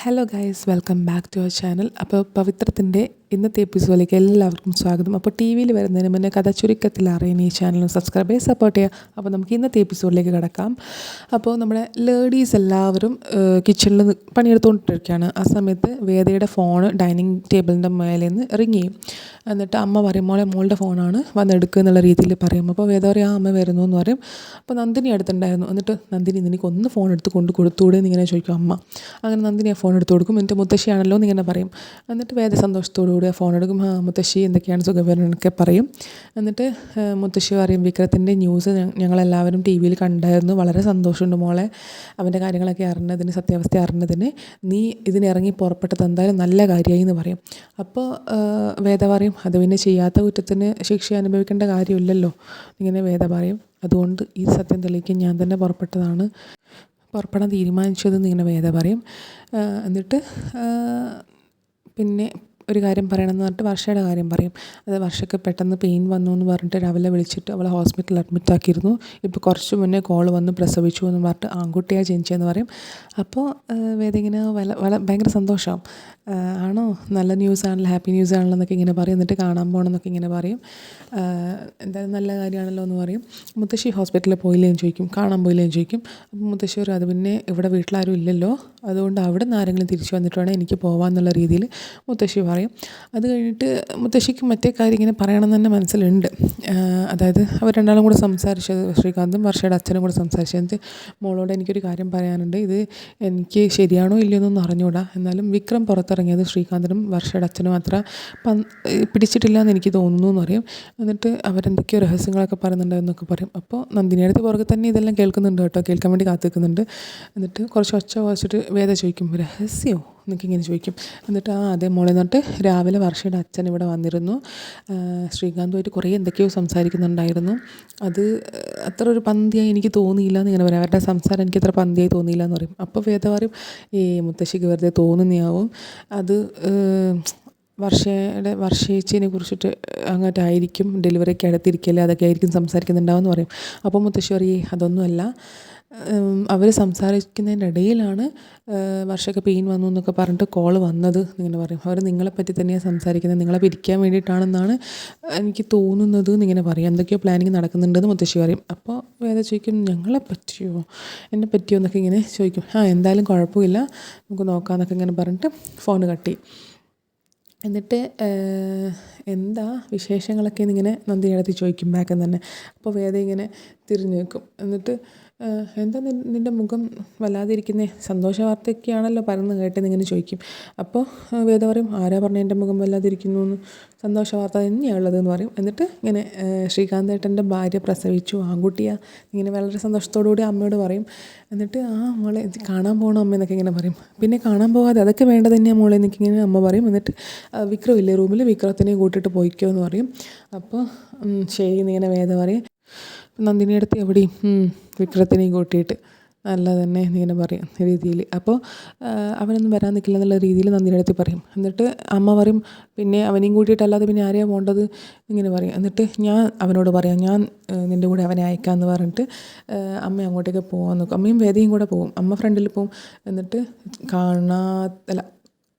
Hello guys welcome back to our channel അപ്പോൾ പവിത്രത്തിന്റെ ഇന്നത്തെ എപ്പിസോഡിലേക്ക് എല്ലാവർക്കും സ്വാഗതം. അപ്പോൾ ടി വിയിൽ വരുന്നതിന് മുന്നേ കഥ ചുരുക്കത്തിൽ അറിയുന്ന ഈ ചാനൽ സബ്സ്ക്രൈബ് ചെയ്ത് സപ്പോർട്ട് ചെയ്യുക. അപ്പോൾ നമുക്ക് ഇന്നത്തെ എപ്പിസോഡിലേക്ക് കിടക്കാം. അപ്പോൾ നമ്മുടെ ലേഡീസ് എല്ലാവരും കിച്ചണിൽ പണിയെടുത്തുകൊണ്ടിരിക്കുകയാണ്. ആ സമയത്ത് വേദയുടെ ഫോൺ ഡൈനിങ് ടേബിളിന്റെ മേലെ നിന്ന് റിങ് ചെയ്യും. എന്നിട്ട് അമ്മ പറയും മോളെ മോളുടെ ഫോണാണ് വന്നെടുക്കുക എന്നുള്ള രീതിയിൽ പറയും. അപ്പോൾ വേദ പറയും ആ അമ്മ വരുന്നു എന്ന് പറയും. അപ്പോൾ നന്ദിനി അടുത്തുണ്ടായിരുന്നു. എന്നിട്ട് നന്ദിനി നിനക്ക് ഒന്ന് ഫോൺ എടുത്ത് കൊണ്ട് കൊടുത്തുകൂടെ എന്നിങ്ങനെ ചോദിക്കും അമ്മ. അങ്ങനെ നന്ദിനി ആ ഫോൺ എടുത്ത് കൊടുക്കും. എന്നിട്ട് മുത്തശ്ശിയാണല്ലോ എന്നിങ്ങനെ പറയും. എന്നിട്ട് വേദ സന്തോഷത്തോടു കൂടി ഫോൺ എടുക്കും ആ മുത്തശ്ശി എന്തൊക്കെയാണ് സുഖവിവരങ്ങളൊക്കെ പറയും. എന്നിട്ട് മുത്തശ്ശി പറയും വിക്രത്തിന്റെ ന്യൂസ് ഞങ്ങളെല്ലാവരും ടി വിയിൽ കണ്ടായിരുന്നു. വളരെ സന്തോഷമുണ്ട് മോളെ. അവന്റെ കാര്യങ്ങളൊക്കെ അറിഞ്ഞതിന് സത്യാവസ്ഥ അറിഞ്ഞതിന് നീ ഇതിനിറങ്ങി പുറപ്പെട്ടത് എന്തായാലും നല്ല കാര്യമായി എന്ന് പറയും. അപ്പോൾ വേദ പറയും അത് പിന്നെ ചെയ്യാത്ത കുറ്റത്തിന് ശിക്ഷ അനുഭവിക്കേണ്ട കാര്യമില്ലല്ലോ ഇങ്ങനെ വേദ പറയും. അതുകൊണ്ട് ഈ സത്യം തെളിയിക്കാൻ ഞാൻ തന്നെ പുറപ്പെട്ടതാണ്. പുറപ്പെടാൻ തീരുമാനിച്ചതെന്ന് ഇങ്ങനെ വേദ പറയും. എന്നിട്ട് പിന്നെ ഒരു കാര്യം പറയണമെന്ന് പറഞ്ഞിട്ട് വർഷയുടെ കാര്യം പറയും. അത് വർഷയ്ക്ക് പെട്ടെന്ന് പെയിൻ വന്നു എന്ന് പറഞ്ഞിട്ട് രാവിലെ വിളിച്ചിട്ട് അവളെ ഹോസ്പിറ്റലിൽ അഡ്മിറ്റ് ആക്കിയിരുന്നു. ഇപ്പോൾ കുറച്ച് മുന്നേ കോൾ വന്ന് പ്രസവിച്ചു എന്ന് പറഞ്ഞിട്ട് ആൺകുട്ടിയാണ് ജനിച്ചതെന്ന് പറയും. അപ്പോൾ വേദ ഇങ്ങനെ വല വള ഭയങ്കര സന്തോഷമാവും ആണോ? നല്ല ന്യൂസ് ആണല്ലോ ഹാപ്പി ന്യൂസ് ആണല്ലോ എന്നൊക്കെ ഇങ്ങനെ പറയും. എന്നിട്ട് കാണാൻ പോകണമെന്നൊക്കെ ഇങ്ങനെ പറയും. എന്തായാലും നല്ല കാര്യമാണല്ലോ എന്ന് പറയും. മുത്തശ്ശി ഹോസ്പിറ്റലിൽ പോയില്ലേന്ന് ചോദിക്കും. കാണാൻ പോയില്ലേന്ന് ചോദിക്കും. അപ്പം മുത്തശ്ശി പറയും അത് പിന്നെ ഇവിടെ വീട്ടിലാരും ഇല്ലല്ലോ. അതുകൊണ്ട് അവിടെ നിന്ന് ആരെങ്കിലും തിരിച്ചു വന്നിട്ട് വേണം എനിക്ക് പോകാമെന്നുള്ള രീതിയിൽ. മുത്തശ്ശി പറയും. അത് കഴിഞ്ഞിട്ട് മുത്തശ്ശിക്ക് മറ്റേ കാര്യം ഇങ്ങനെ പറയണമെന്ന് തന്നെ മനസ്സിലുണ്ട്. അതായത് അവർ രണ്ടാളും കൂടെ സംസാരിച്ചത് ശ്രീകാന്തും വർഷയുടെ അച്ഛനും കൂടെ സംസാരിച്ചത് മോളോട് എനിക്കൊരു കാര്യം പറയാനുണ്ട്. ഇത് എനിക്ക് ശരിയാണോ ഇല്ലയോ എന്നൊന്നും അറിഞ്ഞൂടാ എന്നാലും വിക്രം പുറത്തിറങ്ങിയത് ശ്രീകാന്തിനും വർഷയുടെ അച്ഛനും അത്ര പിടിച്ചിട്ടില്ല എന്ന് എനിക്ക് തോന്നുന്നു എന്ന് പറയും. എന്നിട്ട് അവരെന്തൊക്കെയോ രഹസ്യങ്ങളൊക്കെ പറയുന്നുണ്ടെന്നൊക്കെ പറയും. അപ്പോൾ നന്ദിനിയടുത്ത് പുറകെ തന്നെ ഇതെല്ലാം കേൾക്കുന്നുണ്ട് കേട്ടോ. കേൾക്കാൻ വേണ്ടി കാത്തു നിൽക്കുന്നുണ്ട് എന്നിട്ട് കുറച്ച് ഒച്ച വായിച്ചിട്ട് വേദ ചോദിക്കും രഹസ്യമോ എന്നൊക്കെ ഇങ്ങനെ ചോദിക്കും. എന്നിട്ട് ആ അതെ മോളെ എന്നിട്ട് രാവിലെ വർഷയുടെ അച്ഛൻ ഇവിടെ വന്നിരുന്നു. ശ്രീകാന്തുമായിട്ട് കുറേ എന്തൊക്കെയോ സംസാരിക്കുന്നുണ്ടായിരുന്നു. അത് അത്ര ഒരു പന്തിയായി എനിക്ക് തോന്നിയില്ല എന്ന് ഇങ്ങനെ പറയും. അവരുടെ സംസാരം എനിക്ക് അത്ര പന്തിയായി തോന്നിയില്ല എന്ന് പറയും. അപ്പോൾ വേദ പറയും ഈ മുത്തശ്ശിക്ക് വെറുതെ തോന്നുന്നയാവും. അത് വർഷയുടെ വർഷേച്ചിനെ കുറിച്ചിട്ട് അങ്ങോട്ടായിരിക്കും. ഡെലിവറിക്ക് അടുത്തിരിക്കല്ലേ അതൊക്കെ ആയിരിക്കും സംസാരിക്കുന്നുണ്ടാവും എന്ന് പറയും. അപ്പോൾ മുത്തശ്ശി പറയും അതൊന്നുമല്ല. അവർ സംസാരിക്കുന്നതിന്റെ ഇടയിലാണ് വർഷയ്ക്ക് പെയിൻ വന്നു എന്നൊക്കെ പറഞ്ഞിട്ട് കോൾ വന്നത് എന്നിങ്ങനെ പറയും. അവർ നിങ്ങളെപ്പറ്റി തന്നെയാണ് സംസാരിക്കുന്നത്. നിങ്ങളെ പിരിക്കാൻ വേണ്ടിയിട്ടാണെന്നാണ് എനിക്ക് തോന്നുന്നത് എന്നിങ്ങനെ പറയും. എന്തൊക്കെയോ പ്ലാനിങ് നടക്കുന്നുണ്ടെന്ന് മുത്തശ്ശി പറയും. അപ്പോൾ വേദ ചോദിക്കും ഞങ്ങളെ പറ്റിയോ എന്നെ പറ്റിയോ എന്നൊക്കെ ഇങ്ങനെ ചോദിക്കും. ആ എന്തായാലും കുഴപ്പമില്ല. നമുക്ക് നോക്കാമെന്നൊക്കെ ഇങ്ങനെ പറഞ്ഞിട്ട് ഫോൺ കട്ടി എന്നിട്ട് എന്താ വിശേഷങ്ങളൊക്കെ? എന്നിങ്ങനെ നന്ദി അടുത്ത് ചോദിക്കും ബാക്കിൽ തന്നെ. അപ്പോൾ വേദ ഇങ്ങനെ തിരിഞ്ഞു നിൽക്കും. എന്നിട്ട് എന്താ നിന്റെ മുഖം വല്ലാതിരിക്കുന്നേ? സന്തോഷ വാർത്തയൊക്കെയാണല്ലോ പരന്ന് കേട്ടെന്ന് ഇങ്ങനെ ചോദിക്കും. അപ്പോൾ വേദ പറയും ആരാ പറഞ്ഞ എന്റെ മുഖം വല്ലാതിരിക്കുന്നു എന്ന് സന്തോഷ വാർത്ത തന്നെയാണുള്ളത് എന്ന് പറയും. എന്നിട്ട് ഇങ്ങനെ ശ്രീകാന്തേട്ടന്റെ ഭാര്യ പ്രസവിച്ചു ആൺകുട്ടിയാ. ഇങ്ങനെ വളരെ സന്തോഷത്തോടു കൂടി അമ്മയോട് പറയും. എന്നിട്ട് ആ മോളെ കാണാൻ പോകണം അമ്മ? എന്നൊക്കെ ഇങ്ങനെ പറയും. പിന്നെ കാണാൻ പോകാതെ അതൊക്കെ വേണ്ടത് തന്നെയാണ് മോളെ എന്നൊക്കെ ഇങ്ങനെ അമ്മ പറയും. എന്നിട്ട് വിക്രമില്ലേ റൂമിൽ വിക്രത്തിനെ കൂട്ടിയിട്ട് പോയിക്കോ എന്ന് പറയും. അപ്പോൾ ശരി എന്നിങ്ങനെ വേദ പറയും. നന്ദിനി അടുത്ത് എവിടെയും വിക്രത്തിനെയും കൂട്ടിയിട്ട് നല്ല തന്നെ ഇങ്ങനെ പറയും രീതിയിൽ. അപ്പോൾ അവനൊന്നും വരാൻ നിൽക്കില്ല എന്നുള്ള രീതിയിൽ നന്ദിനി അടുത്ത് പറയും. എന്നിട്ട് അമ്മ പറയും പിന്നെ അവനെയും കൂട്ടിയിട്ടല്ലാതെ പിന്നെ ആരെയാണ് പോകേണ്ടത് ഇങ്ങനെ പറയും. എന്നിട്ട് ഞാൻ അവനോട് പറയാം ഞാൻ നിന്റെ കൂടെ അവനെ അയക്കാമെന്ന് പറഞ്ഞിട്ട് അമ്മ അങ്ങോട്ടേക്ക് പോകാൻ നോക്കും. അമ്മയും വേദയും കൂടെ പോകും. അമ്മ ഫ്രണ്ടിൽ പോകും എന്നിട്ട് കാണാ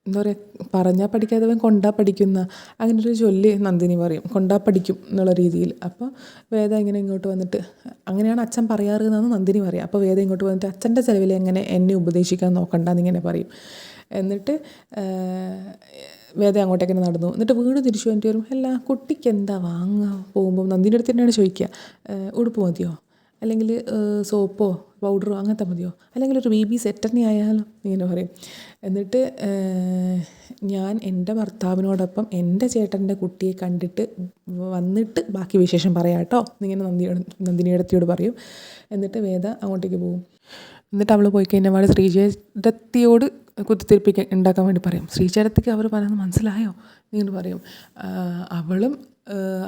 എന്താ പറയുക പറഞ്ഞാൽ പഠിക്കാത്തവൻ കൊണ്ടാ പഠിക്കുന്ന അങ്ങനൊരു ചൊല്ലി നന്ദിനി പറയും കൊണ്ടാ പഠിക്കും എന്നുള്ള രീതിയിൽ. അപ്പോൾ വേദ ഇങ്ങനെ ഇങ്ങോട്ട് വന്നിട്ട് അങ്ങനെയാണ് അച്ഛൻ പറയാറ് എന്നാണ് നന്ദിനി പറയാം. അപ്പോൾ വേദ ഇങ്ങോട്ട് വന്നിട്ട് അച്ഛന്റെ ചിലവിൽ എങ്ങനെ എന്നെ ഉപദേശിക്കാൻ നോക്കണ്ട എന്നിങ്ങനെ പറയും. എന്നിട്ട് വേദം വേദ അങ്ങോട്ടേക്ക് തന്നെ നടന്നു. എന്നിട്ട് വീട് തിരിച്ചു വന്നിട്ട് വരും. അല്ല കുട്ടിക്ക് എന്താ വാങ്ങാൻ പോകുമ്പോൾ നന്ദിന്റെ അടുത്ത് തന്നെയാണ് ചോദിക്കുക. ഉടുപ്പ് മതിയോ? അല്ലെങ്കിൽ സോപ്പോ പൗഡറോ അങ്ങനത്തെ മതിയോ? അല്ലെങ്കിൽ ഒരു ബേബി ബി സെറ്റ് തന്നെ ആയാലോ? ഇങ്ങനെ പറയും. എന്നിട്ട് ഞാൻ എന്റെ ഭർത്താവിനോടൊപ്പം എന്റെ ചേട്ടന്റെ കുട്ടിയെ കണ്ടിട്ട് വന്നിട്ട് ബാക്കി വിശേഷം പറയാം കേട്ടോ. എന്നിങ്ങനെ നന്ദിയോട് നന്ദിനിയടത്തിയോട് പറയും. എന്നിട്ട് വേദ അങ്ങോട്ടേക്ക് പോകും. എന്നിട്ട് അവൾ പോയി കഴിഞ്ഞാൽ അവൾ ശ്രീജയത്തിയോട് കുത്തിത്തിരിപ്പിക്കാൻ ഉണ്ടാക്കാൻ വേണ്ടി പറയും. ശ്രീചേടത്തിക്ക് അവർ പറയുന്നത് മനസ്സിലായോ? എന്നിങ്ങനെ പറയും. അവളും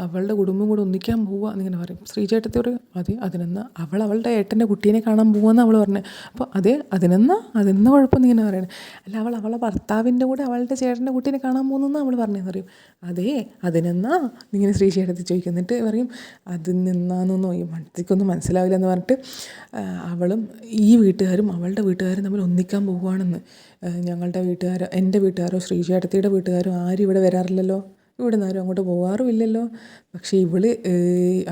അവളുടെ കുടുംബം കൂടെ ഒന്നിക്കാൻ പോവുക എന്നിങ്ങനെ പറയും. ശ്രീചേട്ടത്തോട് മതി അതെ അതിനെന്നാ അവൾ അവളുടെ ഏട്ടന്റെ കുട്ടീനെ കാണാൻ പോവാന്ന് അവൾ പറഞ്ഞു. അപ്പോൾ അതെ അതിനെന്നാ അതെന്ന കുഴപ്പമെന്ന് ഇങ്ങനെ പറയണേ. അല്ല അവൾ അവളെ ഭർത്താവിന്റെ കൂടെ അവളുടെ ചേട്ടന്റെ കുട്ടീനെ കാണാൻ പോകുന്നെന്ന് അവൾ പറഞ്ഞതെന്ന് പറയും. അതേ അതിനെന്നാ ഇങ്ങനെ ശ്രീ ചേട്ടത്തി ചോദിക്കും. എന്നിട്ട് പറയും അതിൽ നിന്നാന്നൊന്നും ഈ മണത്തിക്കൊന്നും മനസ്സിലാവില്ല എന്ന് പറഞ്ഞിട്ട് അവളും ഈ വീട്ടുകാരും അവളുടെ വീട്ടുകാരും തമ്മിൽ ഒന്നിക്കാൻ പോവുകയാണെന്ന്. ഞങ്ങളുടെ വീട്ടുകാരോ എന്റെ വീട്ടുകാരോ ശ്രീചേട്ടത്തിയുടെ വീട്ടുകാരോ ആരും ഇവിടെ വരാറില്ലല്ലോ? ഇവിടെ നിന്നാരും അങ്ങോട്ട് പോകാറുമില്ലല്ലോ പക്ഷേ ഇവൾ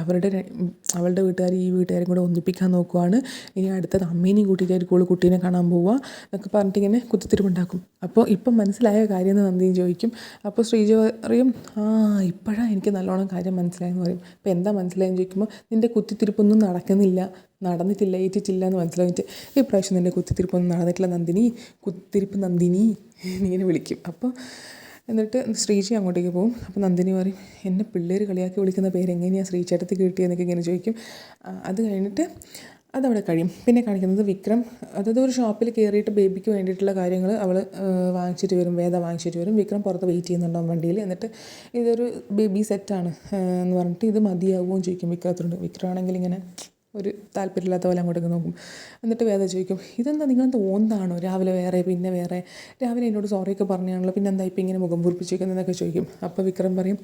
അവരുടെ അവളുടെ വീട്ടുകാർ ഈ വീട്ടുകാരും കൂടെ ഒന്നിപ്പിക്കാൻ നോക്കുവാണ്. ഇനി അടുത്തത് അമ്മേനെയും കൂട്ടിയിട്ടായിരിക്കും ഇവൾ കുട്ടീനെ കാണാൻ പോവുക എന്നൊക്കെ പറഞ്ഞിട്ട് ഇങ്ങനെ കുത്തിത്തിരിപ്പുണ്ടാക്കും. അപ്പോൾ ഇപ്പം മനസ്സിലായ കാര്യം എന്ന് നന്ദിയും ചോദിക്കും. അപ്പോൾ ശ്രീജ പറയും ആ ഇപ്പോഴാണ് എനിക്ക് നല്ലോണം കാര്യം മനസ്സിലായെന്ന് പറയും. അപ്പോൾ എന്താ മനസ്സിലായെന്ന് ചോദിക്കുമ്പോൾ നിന്റെ കുത്തിത്തിരിപ്പൊന്നും നടക്കുന്നില്ല. നടന്നിട്ടില്ല ഏറ്റിട്ടില്ല എന്ന് മനസ്സിലായിട്ട് ഈ പ്രാവശ്യം നിന്റെ കുത്തിത്തിരിപ്പൊന്നും നടന്നിട്ടില്ല നന്ദിനി. കുത്തിത്തിരിപ്പ് നന്ദിനി ഇങ്ങനെ വിളിക്കും. അപ്പോൾ എന്നിട്ട് ശ്രീജി അങ്ങോട്ടേക്ക് പോകും. അപ്പോൾ നന്ദിനി പറയും എന്നെ പിള്ളേർ കളിയാക്കി വിളിക്കുന്ന പേരെങ്ങനെയാണ് ശ്രീചേട്ടത്തിൽ ശ്രീചേട്ടത്തി കിട്ടിയെന്നൊക്കെ ഇങ്ങനെ ചോദിക്കും. അത് കഴിഞ്ഞിട്ട് അതവിടെ കഴിയും. പിന്നെ കാണിക്കുന്നത് വിക്രം. അതായത് ഒരു ഷോപ്പിൽ കയറിയിട്ട് ബേബിക്ക് വേണ്ടിയിട്ടുള്ള കാര്യങ്ങൾ അവൾ വാങ്ങിച്ചിട്ട് വരും. വേദ വാങ്ങിച്ചിട്ട് വരും. വിക്രം പുറത്ത് വെയിറ്റ് ചെയ്യുന്നുണ്ടാവും വണ്ടിയിൽ? എന്നിട്ട് ഇതൊരു ബേബി സെറ്റാണ് എന്ന് പറഞ്ഞിട്ട് ഇത് മതിയാവുമോ ചോദിക്കും വിക്രത്തിനോട് വിക്രമാണെങ്കിൽ ഇങ്ങനെ ഒരു താല്പര്യമില്ലാത്ത പോലെ അങ്ങോട്ട് നോക്കും. എന്നിട്ട് വേദ ചോദിക്കും ഇതെന്താ നിങ്ങളെന്ത് ഓന്താണോ? രാവിലെ വേറെ പിന്നെ വേറെ. രാവിലെ എന്നോട് സോറിയൊക്കെ പറഞ്ഞാണല്ലോ പിന്നെ എന്താ ഇപ്പം ഇങ്ങനെ മുഖം പൂർപ്പിച്ചിരിക്കുന്നതെന്നൊക്കെ ചോദിക്കും. അപ്പോൾ വിക്രം പറയും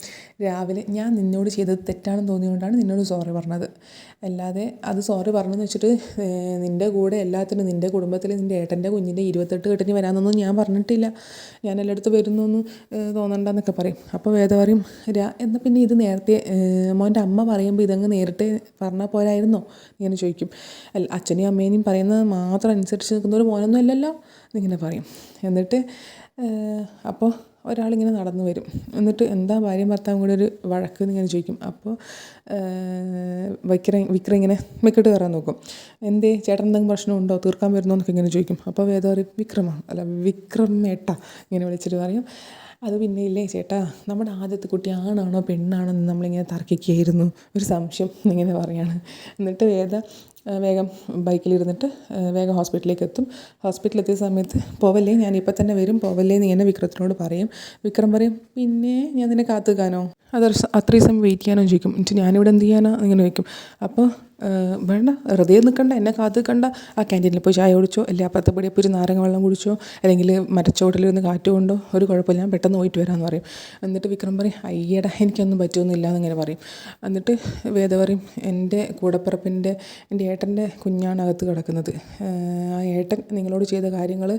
രാവിലെ ഞാൻ നിന്നോട് ചെയ്തത് തെറ്റാണെന്ന് തോന്നിയതുകൊണ്ടാണ് നിന്നോട് സോറി പറഞ്ഞത്. അല്ലാതെ അത് സോറി പറഞ്ഞെന്ന് വെച്ചിട്ട് നിന്റെ കൂടെ എല്ലാത്തിനും നിന്റെ കുടുംബത്തിൽ നിന്റെ ഏട്ടന്റെ കുഞ്ഞിന്റെ ഇരുപത്തെട്ട് കെട്ടിന് വരാമെന്നൊന്നും ഞാൻ പറഞ്ഞിട്ടില്ല. ഞാൻ എല്ലായിടത്തും വരുന്നൊന്നും തോന്നണ്ടെന്നൊക്കെ പറയും. അപ്പോൾ വേദ പറയും രാ എന്നാൽ പിന്നെ ഇത് നേരത്തെ മോന്റെ അമ്മ പറയുമ്പോൾ ഇതങ്ങ് നേരിട്ട് പറഞ്ഞാൽ പോരായിരുന്നോ? ഇങ്ങനെ ചോദിക്കും. അല്ല അച്ഛനെയും അമ്മേനെയും പറയുന്നത് മാത്രം അനുസരിച്ച് നിൽക്കുന്ന ഒരു മോനൊന്നും അല്ലല്ലോ? എന്നിങ്ങനെ പറയും. എന്നിട്ട് അപ്പോൾ ഒരാളിങ്ങനെ നടന്നു വരും. എന്നിട്ട് എന്താ ഭാര്യയും ഭർത്താവും കൂടെ ഒരു വഴക്ക് എന്നിങ്ങനെ ചോദിക്കും. അപ്പോൾ വിക്ര വിക്ര ഇങ്ങനെ മെക്കിട്ട് കയറാൻ നോക്കും. എന്തേ ചേട്ടൻ എന്തെങ്കിലും പ്രശ്നമുണ്ടോ തീർക്കാൻ വരുന്നോ? എന്നൊക്കെ ഇങ്ങനെ ചോദിക്കും. അപ്പോൾ വേദം പറയും വിക്രമാണ് അല്ല വിക്രമേട്ട ഇങ്ങനെ വിളിച്ചിട്ട് പറയും. അത് പിന്നെ ഇല്ലേ ചേട്ടാ നമ്മുടെ ആദ്യത്തെ കുട്ടി ആണാണോ പെണ്ണാണോ എന്ന് നമ്മളിങ്ങനെ തർക്കിക്കുകയായിരുന്നു. ഒരു സംശയം ഇങ്ങനെ പറയാണ്. എന്നിട്ട് വേദ വേഗം ബൈക്കിലിരുന്നിട്ട് വേഗം ഹോസ്പിറ്റലിലേക്ക് എത്തും ഹോസ്പിറ്റലിൽ എത്തിയ സമയത്ത് പോവല്ലേ ഞാനിപ്പോൾ തന്നെ വരും പോവല്ലേ എന്ന് ഇങ്ങനെ വിക്രത്തിനോട് പറയും. വിക്രം പറയും പിന്നെ ഞാൻ നിന്നെ കാത്തുക്കാനോ അത് അത്രയും സമയം വെയിറ്റ് ചെയ്യാനോ? ചോദിക്കും. എന്നിട്ട് ഞാനിവിടെ എന്ത് ചെയ്യാനോ? ഇങ്ങനെ ചോദിക്കും. അപ്പോൾ വേണ്ട വെറുതെ നിൽക്കണ്ട എന്നെ കാത്ത് നിൽക്കണ്ട ആ ക്യാന്റീനിൽ പോയി ചായ കുടിച്ചോ അല്ലെങ്കിൽ അപ്പുറത്തെ പടി പോയി ഒരു നാരങ്ങ വെള്ളം കുടിച്ചോ അല്ലെങ്കിൽ മരച്ചോട്ടിലിരുന്ന് കാറ്റ് കൊണ്ടോ ഒരു കുഴപ്പമില്ല ഞാൻ പെട്ടെന്ന് പോയിട്ട് വരാമെന്ന് പറയും. എന്നിട്ട് വിക്രം പറയും അയ്യടാ എനിക്കൊന്നും പറ്റുമൊന്നുമില്ല എന്നിങ്ങനെ പറയും. എന്നിട്ട് വേദ പറയും എന്റെ കൂടപ്പിറപ്പിന്റെ എന്റെ ഏട്ടന്റെ കുഞ്ഞാണ് അകത്ത് കിടക്കുന്നത് ആ ഏട്ടൻ നിങ്ങളോട് ചെയ്ത കാര്യങ്ങൾ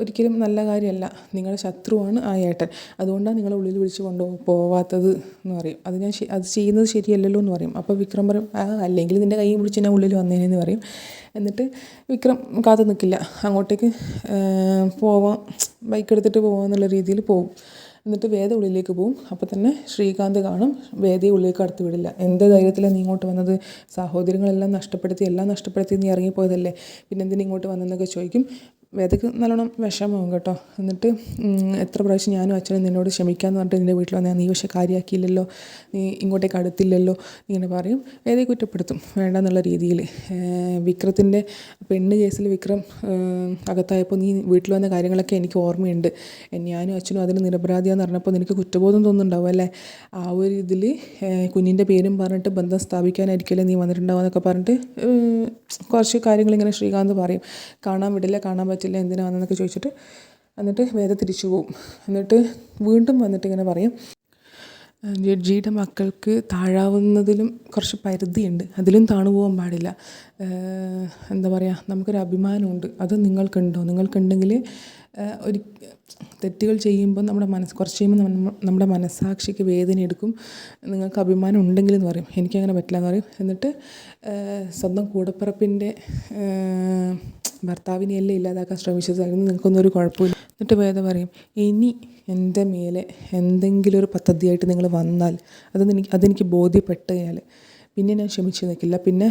ഒരിക്കലും നല്ല കാര്യമല്ല. നിങ്ങളുടെ ശത്രുവാണ് ആ ഏട്ടൻ. അതുകൊണ്ടാണ് നിങ്ങളെ ഉള്ളിൽ വിളിച്ച് കൊണ്ടു പോവാത്തത് എന്ന് പറയും. അത് ഞാൻ അത് ചെയ്യുന്നത് ശരിയല്ലല്ലോ എന്ന് പറയും. അപ്പോൾ വിക്രം പറയും ആ അല്ലെങ്കിൽ നിന്റെ കൈ പിടിച്ച് ഞാൻ ഉള്ളിൽ വന്നേനെന്ന് പറയും. എന്നിട്ട് വിക്രം കാത്തു നിൽക്കില്ല. അങ്ങോട്ടേക്ക് പോവാം ബൈക്ക് എടുത്തിട്ട് പോവാന്നുള്ള രീതിയിൽ പോകും. എന്നിട്ട് വേദ ഉള്ളിലേക്ക് പോവും അപ്പോൾ തന്നെ ശ്രീകാന്ത് കാണും. വേദയെ ഉള്ളിലേക്ക് കടത്തി വിടില്ല. എന്ത് ധൈര്യത്തിലാണ് നീ ഇങ്ങോട്ട് വന്നത്? സഹോദരങ്ങളെല്ലാം നഷ്ടപ്പെടുത്തി എല്ലാം നഷ്ടപ്പെടുത്തി നീ ഇറങ്ങിപ്പോയതല്ലേ? പിന്നെ എന്തിനാ ഇങ്ങോട്ട് വന്നെന്നൊക്കെ ചോദിക്കും. വേദക്ക് നല്ലോണം വിഷമമാവും കേട്ടോ. എന്നിട്ട് എത്ര പ്രാവശ്യം ഞാനും അച്ഛനും നിന്നോട് ക്ഷമിക്കാമെന്ന് പറഞ്ഞിട്ട് നിന്റെ വീട്ടിൽ വന്നാൽ നീ പക്ഷേ കാര്യമാക്കിയില്ലല്ലോ നീ ഇങ്ങോട്ടേക്ക് അടുത്തില്ലല്ലോ. ഇങ്ങനെ പറയും. വേദയെ കുറ്റപ്പെടുത്തും. വേണ്ടെന്നുള്ള രീതിയിൽ. വിക്രത്തിന്റെ പെണ്ണ് കേസിൽ വിക്രം അകത്തായപ്പോൾ നീ വീട്ടിൽ വന്ന കാര്യങ്ങളൊക്കെ എനിക്ക് ഓർമ്മയുണ്ട്. ഞാനും അച്ഛനും അതിന് നിരപരാധിയാന്ന് പറഞ്ഞപ്പോൾ നിനക്ക് കുറ്റബോധം തോന്നുന്നുണ്ടാവും അല്ലേ? ആ ഒരു ഇതിൽ കുഞ്ഞിന്റെ പേരും പറഞ്ഞിട്ട് ബന്ധം സ്ഥാപിക്കാനായിരിക്കുമല്ലേ നീ വന്നിട്ടുണ്ടാവുക എന്നൊക്കെ പറഞ്ഞിട്ട് കുറച്ച് കാര്യങ്ങൾ ഇങ്ങനെ ശ്രീകാന്ത് പറയും. കാണാൻ വിടില്ല കാണാൻ പറ്റില്ല എന്തിനാ ചോദിച്ചിട്ട്. എന്നിട്ട് വേറെ തിരിച്ചു പോവും. എന്നിട്ട് വീണ്ടും വന്നിട്ട് ഇങ്ങനെ പറയും. ജഡ്ജിയുടെ മക്കൾക്ക് താഴാവുന്നതിലും കുറച്ച് പരിധിയുണ്ട്. അതിലും താണു പോകാൻ പാടില്ല എന്താ പറയുക നമുക്കൊരു അഭിമാനമുണ്ട്. അത് നിങ്ങൾക്കുണ്ടോ? നിങ്ങൾക്കുണ്ടെങ്കിൽ ഒരു തെറ്റുകൾ ചെയ്യുമ്പോൾ നമ്മുടെ മനസ്സ് കുറച്ച് കഴിയുമ്പോൾ നമ്മ നമ്മുടെ മനസ്സാക്ഷിക്ക് വേദന എടുക്കും. നിങ്ങൾക്ക് അഭിമാനം ഉണ്ടെങ്കിൽ എന്ന് പറയും. എനിക്കങ്ങനെ പറ്റില്ല എന്ന് പറയും. എന്നിട്ട് സ്വന്തം കൂടപ്പിറപ്പിന്റെ ഭർത്താവിനെയല്ലേ ഇല്ലാതാക്കാൻ ശ്രമിച്ചത്? നിങ്ങൾക്കൊന്നും ഒരു കുഴപ്പമില്ല. എന്നിട്ട് വേദ പറയും ഇനി എന്റെ മേലെ എന്തെങ്കിലും ഒരു പദ്ധതിയായിട്ട് നിങ്ങൾ വന്നാൽ അത് എനിക്ക് അതെനിക്ക് ബോധ്യപ്പെട്ട് കഴിഞ്ഞാൽ പിന്നെ ഞാൻ ക്ഷമിച്ച് നിൽക്കില്ല. പിന്നെ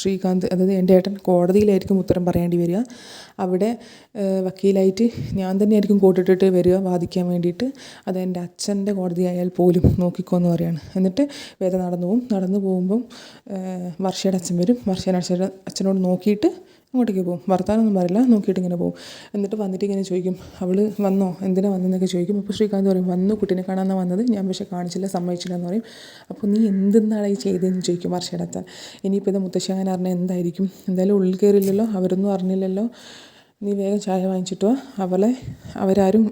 ശ്രീകാന്ത് അതായത് എന്റെ ഏട്ടൻ കോടതിയിലായിരിക്കും ഉത്തരം പറയേണ്ടി വരിക. അവിടെ വക്കീലായിട്ട് ഞാൻ തന്നെയായിരിക്കും കോട്ടിട്ടിട്ട് വരിക വാദിക്കാൻ വേണ്ടിയിട്ട്. അത് എന്റെ അച്ഛന്റെ കോടതി ആയാൽ പോലും നോക്കിക്കോന്ന് പറയാണ്. എന്നിട്ട് വേദ നടന്നു പോകും നടന്നു പോകുമ്പം വർഷയുടെ അച്ഛൻ വരും. വർഷയുടെ അച്ഛനോട് നോക്കിയിട്ട് അങ്ങോട്ടേക്ക് പോകും. വർത്താനൊന്നും പറയില്ല. നോക്കിയിട്ട് ഇങ്ങനെ പോകും. എന്നിട്ട് വന്നിട്ട് ഇങ്ങനെ ചോദിക്കും. അവൾ വന്നോ? എന്തിനാ വന്നതെന്നൊക്കെ ചോദിക്കും. അപ്പോൾ ശ്രീകാന്ത് പറയും വന്നു കുട്ടീനെ കാണാനാണ് വന്നത്. ഞാൻ പക്ഷേ കാണിച്ചില്ല സമ്മതിച്ചില്ല എന്ന് പറയും. അപ്പോൾ നീ എന്തെന്നാണ് ഈ ചെയ്തതെന്ന്? ചോദിക്കും വർഷയുടെ ഇനിയിപ്പോൾ ഇത് മുത്തശ്ശി അങ്ങനെ അറിഞ്ഞാൽ എന്തായിരിക്കും? എന്തായാലും ഉള്ളിൽ കയറില്ലല്ലോ അവരൊന്നും അറിഞ്ഞില്ലല്ലോ. നീ വേഗം ചായ വാങ്ങിച്ചിട്ട് അവളെ അവരാരും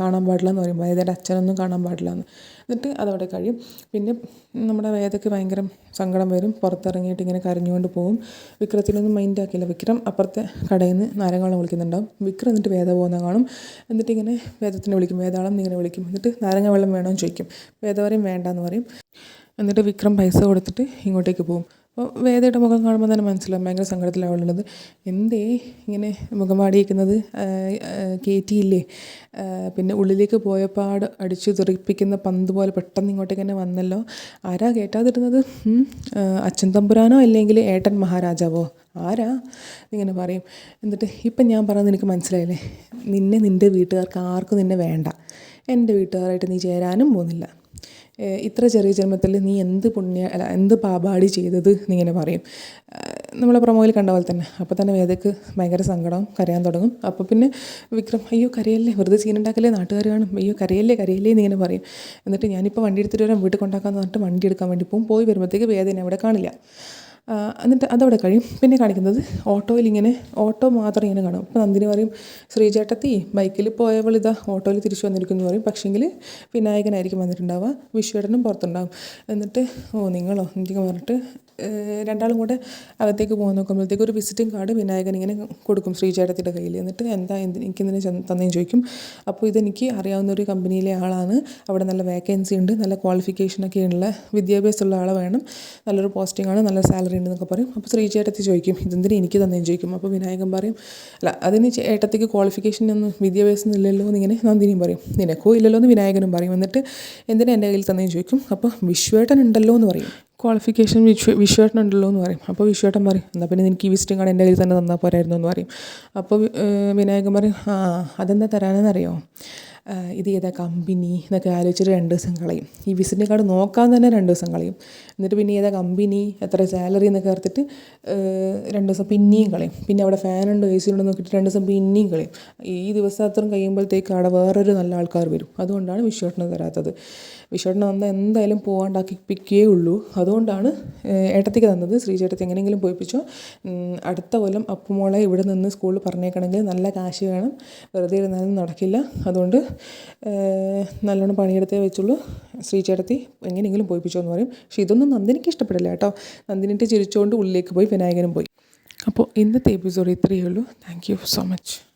കാണാൻ പാടില്ല എന്ന് പറയും വേദയുടെ അച്ഛനൊന്നും കാണാൻ പാടില്ല എന്ന് എന്നിട്ട് അതവിടെ കഴിയും. പിന്നെ നമ്മുടെ വേദയ്ക്ക് ഭയങ്കര സങ്കടം വരും. പുറത്തിറങ്ങിയിട്ട് ഇങ്ങനെ കരഞ്ഞുകൊണ്ട് പോകും വിക്രത്തിനൊന്നും മൈൻഡ് ആക്കില്ല വിക്രം അപ്പുറത്തെ കടയിൽ നിന്ന് നാരങ്ങാളം വിളിക്കുന്നുണ്ടാവും വിക്രം എന്നിട്ട് വേദ പോകുന്ന കാണും. എന്നിട്ട് ഇങ്ങനെ വേദത്തിനെ വിളിക്കും. വേദാളം ഇങ്ങനെ വിളിക്കും. എന്നിട്ട് നാരങ്ങ വെള്ളം വേണമെന്ന് ചോദിക്കും. വേദ പറയും വേണ്ടെന്ന് പറയും. എന്നിട്ട് വിക്രം പൈസ കൊടുത്തിട്ട് ഇങ്ങോട്ടേക്ക് പോകും അപ്പോൾ വേദയുടെ മുഖം കാണുമ്പോൾ തന്നെ മനസ്സിലാവും. ഭയങ്കര സങ്കടത്തിലാണ് എന്തേ ഇങ്ങനെ മുഖം വാടിയിരിക്കുന്നത് കയറ്റിയില്ലേ പിന്നെ ഉള്ളിലേക്ക് പോയപ്പാട് അടിച്ച് തെറിപ്പിക്കുന്ന പന്ത് പോലെ പെട്ടെന്ന് ഇങ്ങോട്ടേക്ക് തന്നെ വന്നല്ലോ. ആരാ കേട്ടാതിരുന്നത് അച്ഛൻ തമ്പുരാനോ അല്ലെങ്കിൽ ഏട്ടൻ മഹാരാജാവോ? ആരാ? ഇങ്ങനെ പറയും. എന്നിട്ട് ഇപ്പം ഞാൻ പറയുന്നത് എനിക്ക് മനസ്സിലായില്ലേ? നിന്നെ നിന്റെ വീട്ടുകാർക്ക് ആർക്കും നിന്നെ വേണ്ട. എന്റെ വീട്ടുകാരായിട്ട് നീ ചേരാനും പോകുന്നില്ല. ഇത്ര ചെറിയ ജന്മത്തിൽ നീ എന്ത് പുണ്യ അല്ല എന്ത് പാപാടി ചെയ്തത് എന്നിങ്ങനെ പറയും. നമ്മളെ പ്രൊമോയിൽ കണ്ട പോലെ തന്നെ. അപ്പോൾ തന്നെ വേദക്ക് ഭയങ്കര സങ്കടം കരയാൻ തുടങ്ങും. അപ്പോൾ പിന്നെ വിക്രം അയ്യോ കരയല്ലേ? വെറുതെ സീനുണ്ടാക്കല്ലേ? നാട്ടുകാർ കാണും. അയ്യോ കരയല്ലേ കരയല്ലേ? എന്നിങ്ങനെ പറയും. എന്നിട്ട് ഞാനിപ്പോൾ വണ്ടി എടുത്തിട്ട് വരാം. വീട്ടിൽ കൊണ്ടാക്കാമെന്ന് പറഞ്ഞിട്ട് വണ്ടി എടുക്കാൻ വേണ്ടി പോകും പോയി വരുമ്പോഴത്തേക്ക് വേദന അവിടെ കാണില്ല. എന്നിട്ട് അതവിടെ കഴിയും. പിന്നെ കാണിക്കുന്നത് ഓട്ടോയിൽ ഇങ്ങനെ ഓട്ടോ മാത്രം ഇങ്ങനെ കാണും. അപ്പോൾ നന്ദിനി പറയും ശ്രീചേട്ടത്തി ബൈക്കിൽ പോയവൾ ഇതാ ഓട്ടോയിൽ തിരിച്ചു വന്നിരിക്കുന്നു പറയും. പക്ഷേങ്കിൽ വിനായകനായിരിക്കും വന്നിട്ടുണ്ടാവുക വിശ്വേട്ടനും പുറത്തുണ്ടാവും. എന്നിട്ട് ഓ നിങ്ങളോ? എനിക്ക് പറഞ്ഞിട്ട് രണ്ടാളും കൂടെ അകത്തേക്ക് പോകാൻ നോക്കുമ്പോഴത്തേക്ക് ഒരു വിസിറ്റിംഗ് കാർഡ് വിനായകൻ ഇങ്ങനെ കൊടുക്കും ശ്രീചേട്ടത്തിയുടെ കയ്യിൽ. എന്നിട്ട് എന്താ എന്ത് എനിക്കിതിനെ തന്നേന്ന് ചോദിക്കും. അപ്പോൾ ഇതെനിക്ക് അറിയാവുന്ന ഒരു കമ്പനിയിലെ ആളാണ്. അവിടെ നല്ല വേക്കൻസി ഉണ്ട്. നല്ല ക്വാളിഫിക്കേഷനൊക്കെ ഉള്ള വിദ്യാഭ്യാസമുള്ള ആളെ വേണം. നല്ലൊരു പോസ്റ്റിംഗ് ആണ്. നല്ല സാലറി ഉണ്ടെന്നൊക്കെ പറയും. അപ്പോൾ ശ്രീചേട്ടത്തി ചോദിക്കും ഇതെന്തിനു എനിക്ക് തന്നേന്ന് ചോദിക്കും? അപ്പോൾ വിനായകൻ പറയും അല്ല അതിന് ഏട്ടത്തേക്ക് ക്വാളിഫിക്കേഷൻ ഒന്നും വിദ്യാഭ്യാസം ഇല്ലല്ലോ എന്നിങ്ങനെ നന്ദിനിയും പറയും. നിനക്കോ ഇല്ലല്ലോ എന്ന് വിനായകനും പറയും. എന്നിട്ട് എന്തിനാ എന്റെ കയ്യിൽ തന്നേന്ന് ചോദിക്കും? അപ്പോൾ വിശ്വേട്ടൻ ഉണ്ടല്ലോ എന്ന് പറയും. ക്വാളിഫിക്കേഷൻ വിശ്വ വിശ്വേട്ടൻ ഉണ്ടല്ലോ എന്ന് പറയും. അപ്പോൾ വിശ്വേട്ടൻ പറയും എന്നാൽ പിന്നെ നിനക്ക് ഈ വിസിറ്റിംഗ് കാർഡ് എന്റെ കയ്യിൽ തന്നെ തന്നാൽ പോരായിരുന്നു? എന്ന് പറയും. അപ്പോൾ വിനായകൻ പറയും ആ അതെന്താ തരാനെന്നറിയോ? ഇത് ഏതാ കമ്പനി എന്നൊക്കെ ആലോചിച്ചിട്ട് രണ്ട് ദിവസം കളയും. ഈ വിസിറ്റിംഗ് കാർഡ് നോക്കാൻ തന്നെ രണ്ട് ദിവസം കളയും. എന്നിട്ട് പിന്നെ ഏതാ കമ്പനി എത്ര സാലറി എന്നൊക്കെ ഓർത്തിട്ട് രണ്ട് ദിവസം പിന്നെയും കളയും. പിന്നെ അവിടെ ഫാനുണ്ടോ എ സി ഉണ്ടോ നോക്കിയിട്ട് രണ്ട് ദിവസം പിന്നെയും കളയും. ഈ ദിവസം അത്രയും കഴിയുമ്പോഴത്തേക്ക് അവിടെ വേറൊരു നല്ല ആൾക്കാർ വരും. അതുകൊണ്ടാണ് വിശ്വേട്ടന് തരാത്തത്. വിശ്വേട്ടന് വന്നാൽ എന്തായാലും പോകാണ്ടാക്കിപ്പിക്കേ ഉള്ളൂ. അതുകൊണ്ടാണ് ഏട്ടത്തിക്ക് തന്നത്. ശ്രീചേട്ടത്തി എങ്ങനെയെങ്കിലും പോയിപ്പിച്ചോ. അടുത്ത കൊല്ലം അപ്പുമോളെ ഇവിടെ നിന്ന് സ്കൂളിൽ പറഞ്ഞേക്കണമെങ്കിൽ നല്ല കാശ് വേണം. വെറുതെ ഇരുന്നാലും നടക്കില്ല. അതുകൊണ്ട് നല്ലോണം പണിയെടുത്തേ വെച്ചുള്ളൂ. ശ്രീചേട്ടത്തി എങ്ങനെയെങ്കിലും പോയിപ്പിച്ചോ എന്ന് പറയും. പക്ഷേ ഇതൊന്നും നന്ദിനിക്ക് ഇഷ്ടപ്പെടില്ല കേട്ടോ. നന്ദിനിട്ട് ചിരിച്ചുകൊണ്ട് ഉള്ളിലേക്ക് പോയി വിനായകനും പോയി. അപ്പോൾ ഇന്നത്തെ എപ്പിസോഡ് ഇത്രയേ ഉള്ളൂ. Thank you so much